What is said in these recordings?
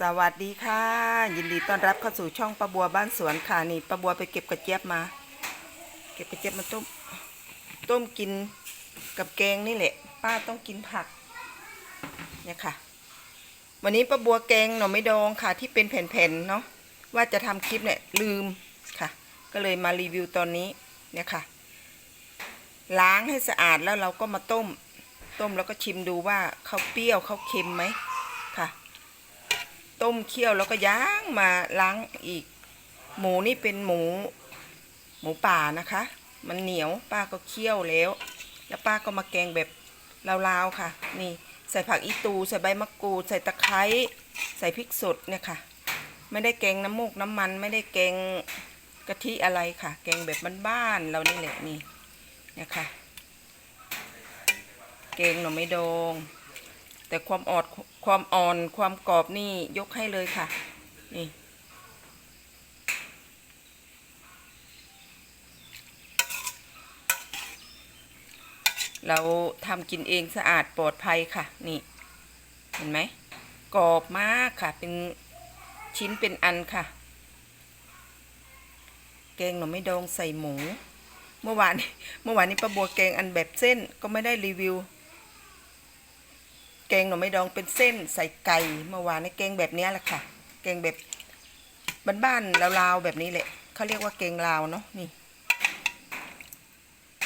สวัสดีค่ะ ยินดีต้อนรับเข้าสู่ช่องป้าบัวบ้านสวนค่ะนี่ป้าบัวไปเก็บกระเจี๊ยบมา เก็บกระเจี๊ยบมาต้มต้มกินกับแกงนี่แหละ ป้าต้องกินผักเนี่ยค่ะ วันนี้ป้าบัวแกงหน่อไม้ดองค่ะ ที่เป็นแผ่นๆเนาะว่าจะทำคลิปเนี่ยลืมค่ะ ก็เลยมารีวิวตอนนี้เนี่ยค่ะ ล้างให้สะอาดแล้วเราก็มาต้ม ต้มแล้วก็ชิมดูว่าเขาเปรี้ยวเขาเค็มไหม ต้มเคี่ยวแล้วก็ย่างมาล้างอีก หมูนี่เป็นหมู หมูป่านะคะ มันเหนียวป้าก็เคี่ยวแล้ว แล้วป้าก็มาแกงแบบลาวๆค่ะ นี่ใส่ผักอีตูใส่ใบมะกรูดใส่ตะไคร้ใส่พริกสดเนี่ยค่ะ ไม่ได้แกงน้ำมูกน้ำมัน ไม่ได้แกงกะทิอะไรค่ะ แกงแบบบ้านๆเรานี่แหละนี่เนี่ยค่ะแกงหน่อไม้ดอง แต่ความอดความอ่อนความกรอบนี่ยกให้เลยค่ะ นี่ เราทำกินเองสะอาดปลอดภัยค่ะ นี่ เห็นไหมกรอบมากค่ะ เป็นชิ้นเป็นอันค่ะ แกงหน่อไม้ดองใส่หมู เมื่อวานเมื่อวานนี้ป้าบัวแกงอันแบบเส้นก็ไม่ได้รีวิว งหน่อไม้ดองเป็นเส้นใส่ไก่เมื่อวานในแกงแบบนี้แหละค่ะ แกงแบบบ้านๆลาวๆแบบนี้แหละเขาเรียกว่าแกงลาวเนาะนี่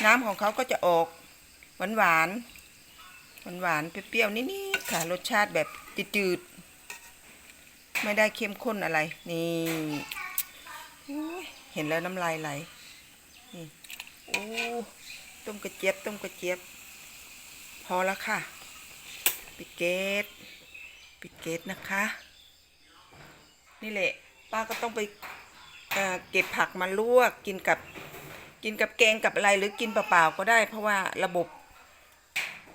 น้ำของเขาก็จะออกหวานหวานหวานหวานเปรี้ยวๆนิดๆค่ะ รสชาติแบบจืดๆไม่ได้เข้มข้นอะไร นี่เห็นแล้วน้ำลายไหลนี่โอ้ต้มกระเจี๊ยบต้มกระเจี๊ยบพอแล้วค่ะ ปิดเกตปิดเกตนะคะ นี่แหละ ป้าก็ต้องไปเเก็บผักมาลวกกินกับกินกับแกงกับอะไรหรือกินเปล่าๆก็ได้ เพราะว่าระบบ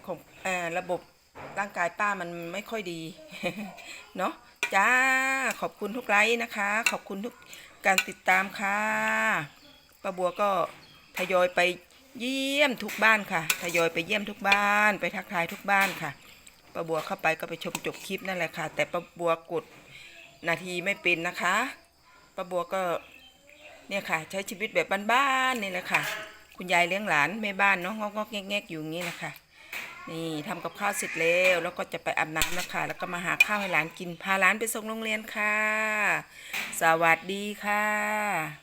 ของอระบบร่างกายป้ามันไม่ค่อยดี เนาะจ้า ขอบคุณทุกไลค์นะคะ ขอบคุณทุกการติดตามค่ะป้าบัวก็ทยอยไปเยี่ยมทุกบ้านค่ะ ทยอยไปเยี่ยมทุกบ้าน ไปทักทายทุกบ้านค่ะ ป้าบัวเข้าไปก็ไปชมจบคลิปนั่นแหละค่ะ แต่ป้าบัวกดนาทีไม่เป็นนะคะป้าบัวก็เนี่ยค่ะ ใช้ชีวิตแบบบ้านๆนี่แหละค่ะ คุณยายเลี้ยงหลานแม่บ้านเนาะงอกๆแงกๆอยู่อย่างนี้แหละค่ะนี่ทำกับข้าวเสร็จแล้วแล้วก็จะไปอาบน้ำแล้วค่ะแล้วก็มาหาข้าวให้หลานกินพาหลานไปส่งโรงเรียนค่ะ สวัสดีค่ะ